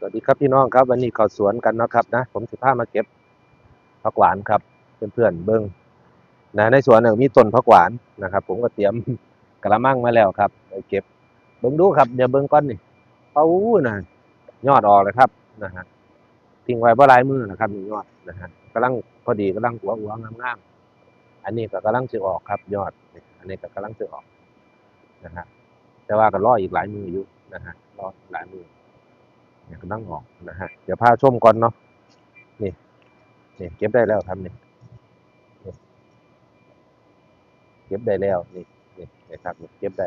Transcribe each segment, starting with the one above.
สวัสดีครับพี่น้องครับ วันนี้เข้าสวนกันนะครับนะ ผมสิพามาเก็บผักหวานครับเพื่อนๆเบิ้งนะในสวนเนี่ยมีต้นผักหวานนะครับ ผมก็เตรียมกระมังมาแล้วครับไปเก็บเบิ้งดูครับเดี๋ยวเบิ้งก้อนนี่เป้านะยอดออกเลยครับนะฮะทิ้งไว้บ่หลายมือนะครับนี่ยอดนะฮะกำลังพอดีกำลังหัวหัวงามๆอันนี้ก็กำลังจะออกครับ ยอดนี่อันนี้ก็กำลังจะออกนะฮะแต่ว่าก็รออีกหลายมืออยู่นะฮะรออีกหลายมือ เนี่ยกำลังออกนะฮะ เดี๋ยวพาชมก่อนเนาะ นี่ นี่ เก็บได้แล้วครับนี่เก็บได้แล้วนี่นี่นะครับเก็บได้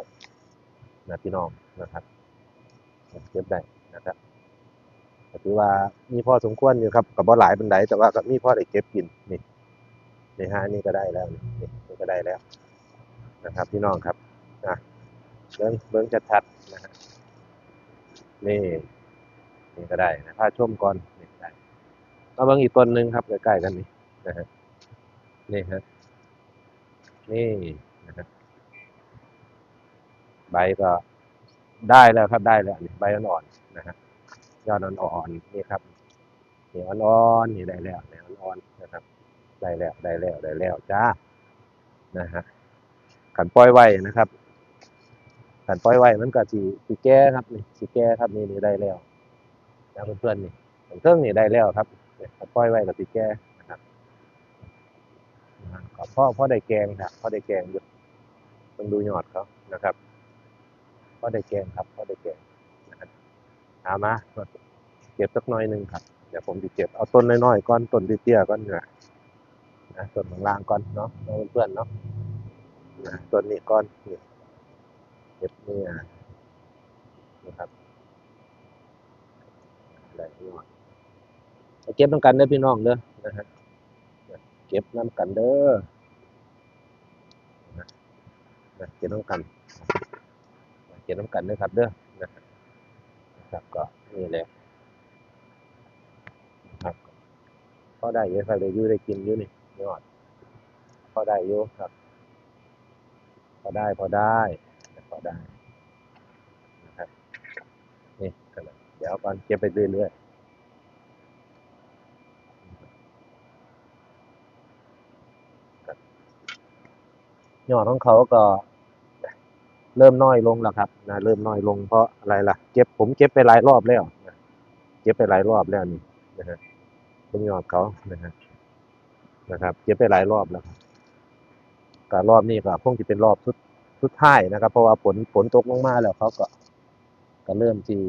นะพี่น้องนะครับเก็บได้นะครับถือว่ามีพ่อสมควรอยู่ครับกับบ่หลายบันไดแต่ว่าก็มีพ่อได้เก็บกินนี่นี่ฮะนี่ก็ได้แล้วนี่นี่นี่ก็ได้แล้ว นะครับ พี่น้องครับนะเบิ้งเบิ้งชัดๆนะฮะนี่ นี่ก็ได้นะพาช่มก่อนนี่ได้มาบิ่งอีกต้นหนึ่งครับใกล้ๆกันนี่นะฮะนี่ฮะนี่นะฮะใบก็ได้แล้วครับได้แล้วนี่ใบอ่อนๆนะฮะยอดอ่อนๆนี่ครับนี่อ่อนๆนี่ได้แล้วนี่อ่อนๆนะครับ ได้แล้วได้แล้วได้แล้วจ้านะฮะขันปล่อยไว้นะครับขันปล่อยไว้มันก็สีสีแก่ครับนี่สีแก่ครับนี่นี่ได้แล้ว นะเพื่อนๆนี่ผมเครื่องนี่ได้แล้วครับเนี่ยก็ปล่อยไว้กับสีแก่นะครับนะฮะก็พ่อพ่อได้แกงครับพ่อได้แกงอยู่ต้องดูยอดเขานะครับพ่อได้แกงครับพ่อได้แกงนะครับเอามาเก็บสักหน้อยหนึ่งครับเดี๋ยวผมจะเก็บเอาต้นน้อยๆก้อนต้นเตี้ยๆก้อนเนี่ยนะต้นบางล่างก้อนเนาะเพื่อนๆเนาะนะต้นนี้ก้อนเก็บนี่อะนะครับ ได้พี่น้องเก็บน้ำกันเด้อพี่น้องเด้อนะฮะเก็บน้ำกันเด้อนะนะเก็บน้ำกันเก็บน้ำกันเด้อครับเด้อนะฮะนะครับก็นี่แหละนะครับพอได้เยอะครับเลยยู่ได้กินอยู่นี่ยอดพอได้อยู่ครับ พอได้พอได้พอได้นะครับนี่กัน เดี๋ยวก่อนเก็บไปเรื่อยๆยอดของเขาก็ เริ่มน้อยลงแล้วครับนะเริ่มน้อยลงเพราะอะไรล่ะ เก็บผมเก็บไปหลายรอบแล้วนะเก็บไปหลายรอบแล้วนี่นะฮะตรงยอดเขานะฮะนะครับ เก็บไปหลายรอบแล้วครับก็รอบนี้ก็คงจะเป็นรอบสุดสุดท้ายนะครับ เพราะว่าฝนฝนตกลงมาแล้วเขาก็ก็เริ่มที่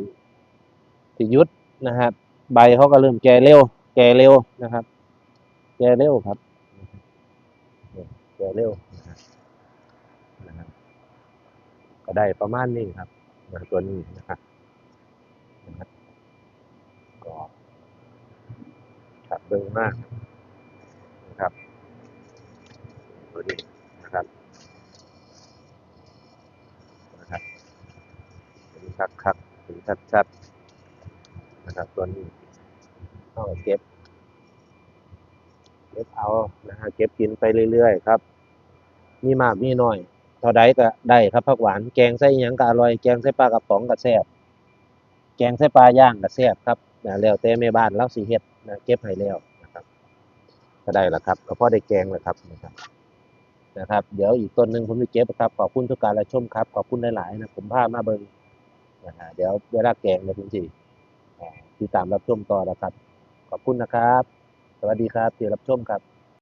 ที่ยุดนะครับ ใบเขาก็เริ่มแก่เร็ว แก่เร็วนะครับ แก่เร็วครับ แก่เร็วนะครับก็ได้ประมาณนี้ครับนะตัวนี้นะครับนะครับก็ขับเร็วมากนะครับตัวนี้นะครับนะครับคักคักถึงชัดชัด นะครับ ตัวนี้ต้องเก็บ เก็บเอานะฮะเก็บกินไปเรื่อยๆครับ มีมากมีน้อยเท่าใดก็ได้ครับผักหวาน แกงใส่หยังก็อร่อย แกงใส่ปลากระป๋องก็แซ่บ แกงใส่ปลาย่างก็แซ่บครับนะแล้วแต่แม่บ้านเราสิเฮ็ดนะเก็บให้แล้วนะครับก็ได้แล้วครับก็พอได้แกงแล้วครับนะครับนะครับ เดี๋ยวอีกต้นหนึ่งผมจะเก็บครับ ขอบคุณทุกการรับชมครับ ขอบคุณหลายๆนะ ผมพามาเบิ่งนะฮะเดี๋ยวเวลาแกงเนี่ยผมสิอ่ ติดตามรับชมต่อนะครับ ขอบคุณนะครับ สวัสดีครับที่รับชมครับ